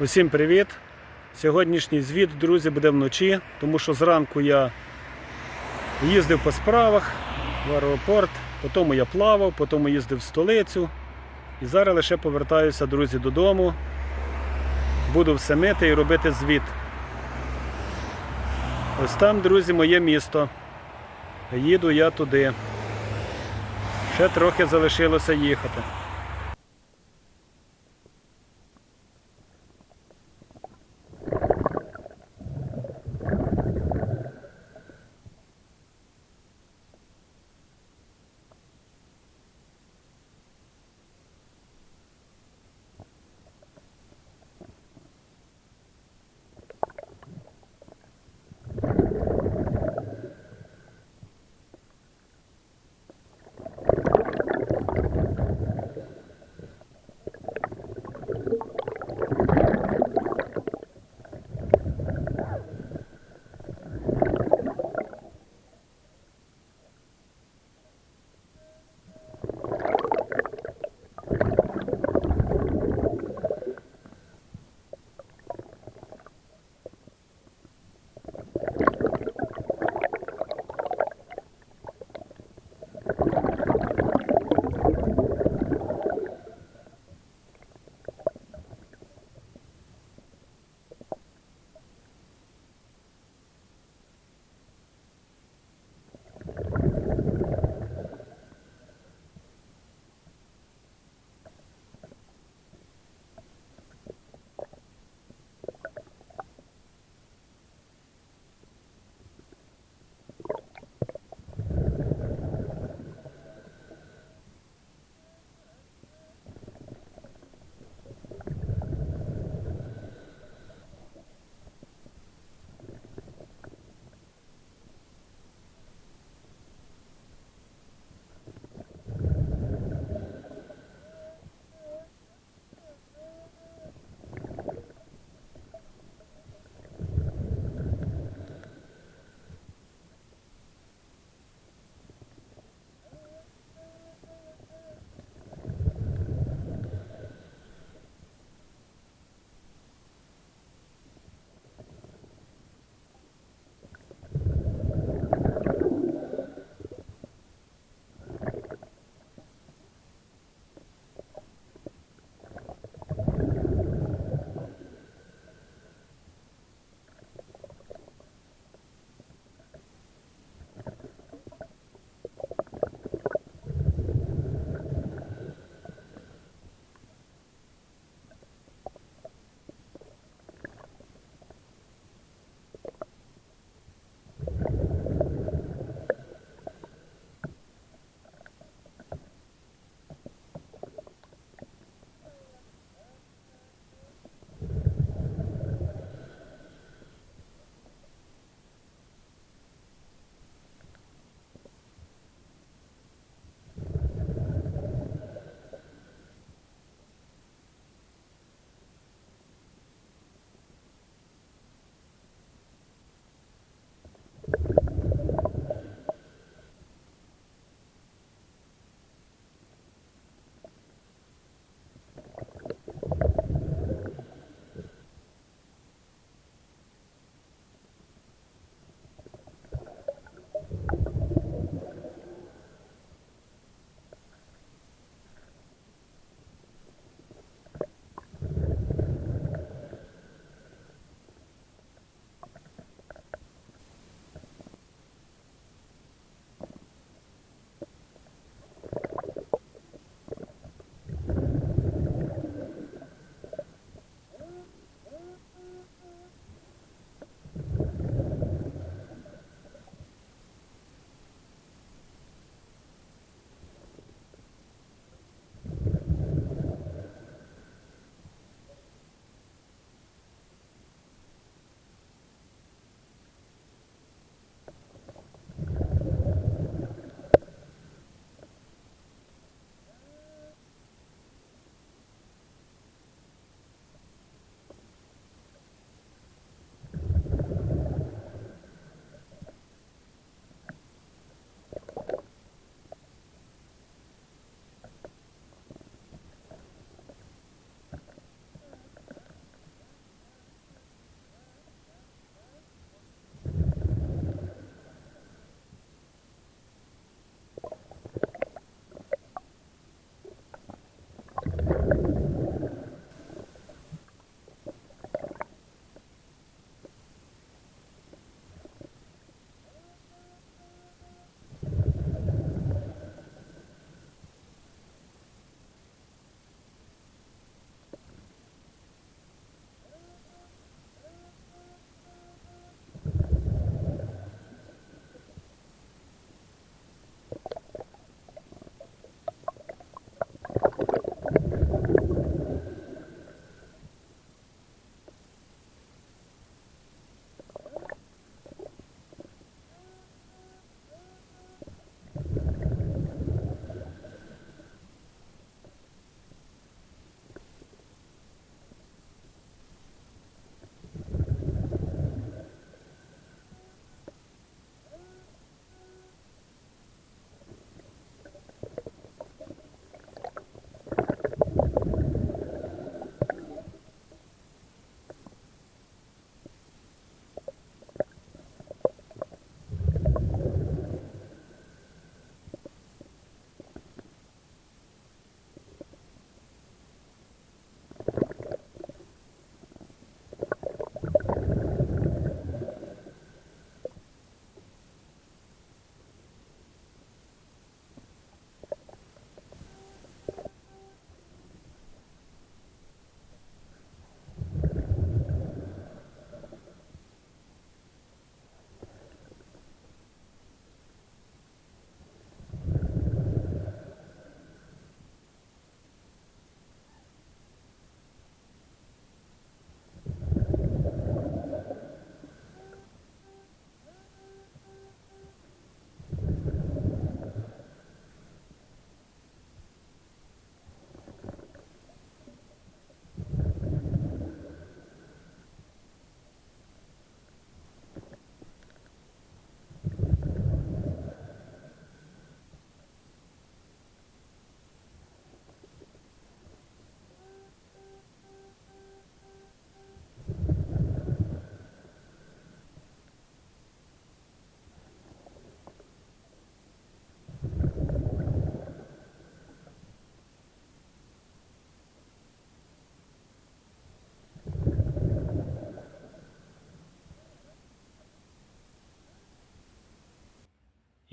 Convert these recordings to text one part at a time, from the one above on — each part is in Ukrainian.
Усім привіт! Сьогоднішній звіт, друзі, буде вночі, тому що зранку я їздив по справах в аеропорт, потім я плавав, потім їздив в столицю. І зараз лише повертаюся, друзі, додому. Буду все мити і робити звіт. Ось там, друзі, моє місто. Їду я туди. Ще трохи залишилося їхати.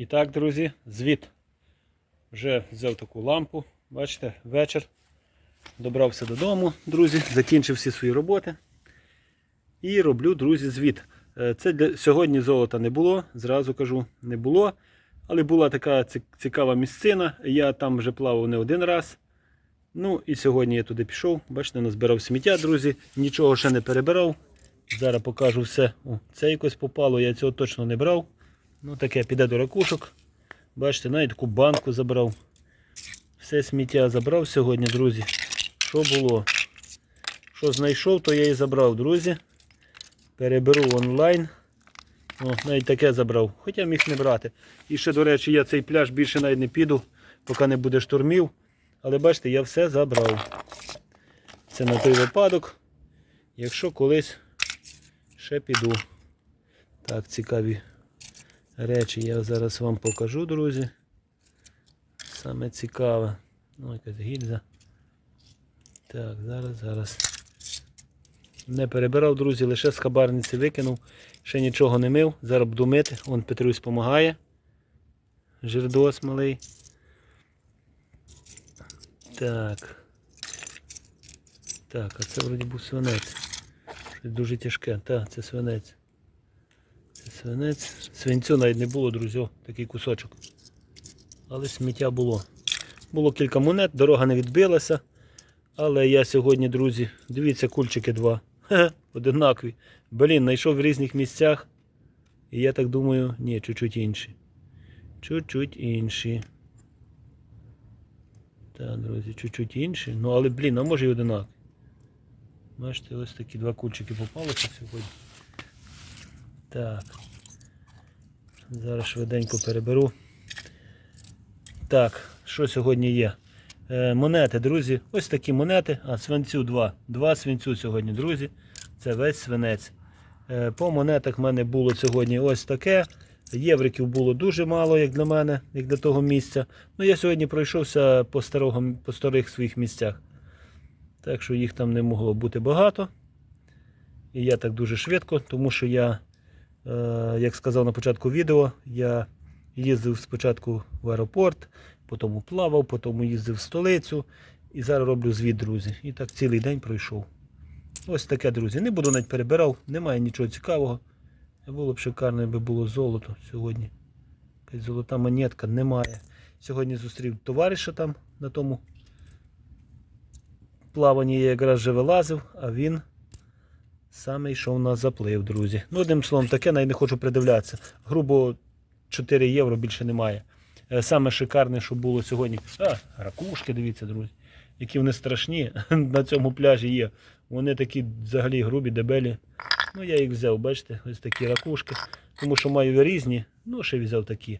І так, друзі, звіт. Вже взяв таку лампу. Бачите, вечір. Добрався додому, друзі, закінчив всі свої роботи. І роблю, друзі, звіт. Е, Це для сьогодні золота не було, зразу кажу, не було. Але була така цікава місцина. Я там вже плавав не один раз. Ну і сьогодні я туди пішов. Бачите, назбирав сміття, друзі. Нічого ще не перебирав. Зараз покажу все. О, це якось попало, я цього точно не брав. Ну таке піде до ракушок. Бачите, навіть таку банку забрав. Все сміття забрав сьогодні, друзі. Що було? Що знайшов, то я і забрав, друзі. Переберу онлайн. О, навіть таке забрав. Хоча міг не брати. І ще, до речі, я цей пляж більше навіть не піду, поки не буде штурмів. Але бачите, я все забрав. Це на той випадок. Якщо колись ще піду. Так, цікаві речі я зараз вам покажу, друзі. Саме цікаве. Ну, якась гільза. Так, зараз, зараз. Не перебирав, друзі, лише з хабарниці викинув. Ще нічого не мив. Зараз буду мити. Вон Петрусь допомагає. Жирдос малий. Так. Так, а це вроді був свинець. Щось дуже тяжке. Так, це свинець. Свинець. Свинцю навіть не було, друзі. Такий кусочок. Але сміття було. Було кілька монет, дорога не відбилася. Але я сьогодні, друзі, дивіться, кульчики два. Одинакові. Блін, знайшов в різних місцях. І я так думаю, ні, чуть-чуть інші. Чуть-чуть інші. Так, друзі, чуть-чуть інші. Ну, але, блін, а може і одинакові. Бачите, ось такі два кульчики попалися сьогодні. Так. Зараз швиденько переберу. Так, що сьогодні є? Е, монети, друзі. Ось такі монети. А, свинцю два. Два свинцю сьогодні, друзі. Це весь свинець. Е, по монетах в мене було сьогодні ось таке. Євриків було дуже мало, як для мене, як для того місця. Ну, я сьогодні пройшовся по, старого, по старих своїх місцях. Так що їх там не могло бути багато. І я так дуже швидко, тому що я, як сказав на початку відео, я їздив спочатку в аеропорт, потім плавав, потім їздив в столицю. І зараз роблю звіт, друзі. І так цілий день пройшов. Ось таке, друзі. Не буду навіть перебирав, немає нічого цікавого. Було б шикарно, якби було золото сьогодні. Якась золота монетка немає. Сьогодні зустрів товариша там на тому плаванні я якраз вже вилазив, а він саме йшов на заплив, друзі. Ну, одним словом, таке навіть не хочу придивлятися. Грубо 4 євро більше немає. Е, Саме шикарне, що було сьогодні. А, ракушки, дивіться, друзі. Які вони страшні на цьому пляжі є. Вони такі взагалі грубі, дебелі. Ну, я їх взяв, бачите, ось такі ракушки. Тому що маю різні, ну ще взяв такі.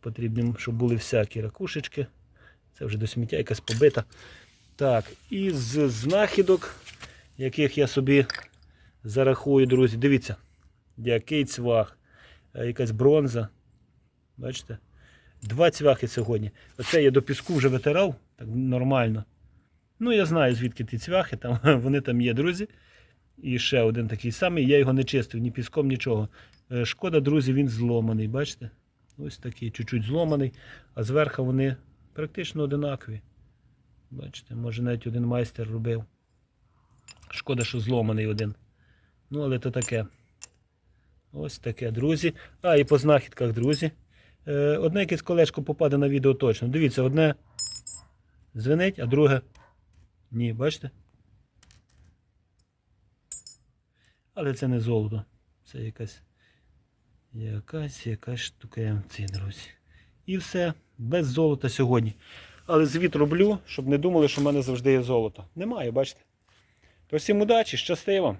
Потрібні, щоб були всякі ракушечки. Це вже до сміття якась побита. Так, і з знахідок, яких я собі зарахую, друзі. Дивіться, який цвах, е, якась бронза. Бачите? Два цвяхи сьогодні. Оце я до піску вже витирав, так нормально. Ну, я знаю, звідки ті цвяхи, там, вони там є, друзі. І ще один такий самий. Я його не чистив ні піском, нічого. Е, Шкода, друзі, він зломаний, бачите? Ось такий, чуть-чуть зломаний, а зверху вони практично одинакові. Бачите, може навіть один майстер робив. Шкода, що зломаний один. Ну, але то таке. Ось таке, друзі. А, і по знахідках, друзі. Е, одне якесь колечко попаде на відео точно. Дивіться, одне звенить, а друге ні, бачите? Але це не золото. Це якась якась якась штукенці, друзі. І все, без золота сьогодні. Але звіт роблю, щоб не думали, що в мене завжди є золото. Немає, бачите? То всім удачі, щасти вам!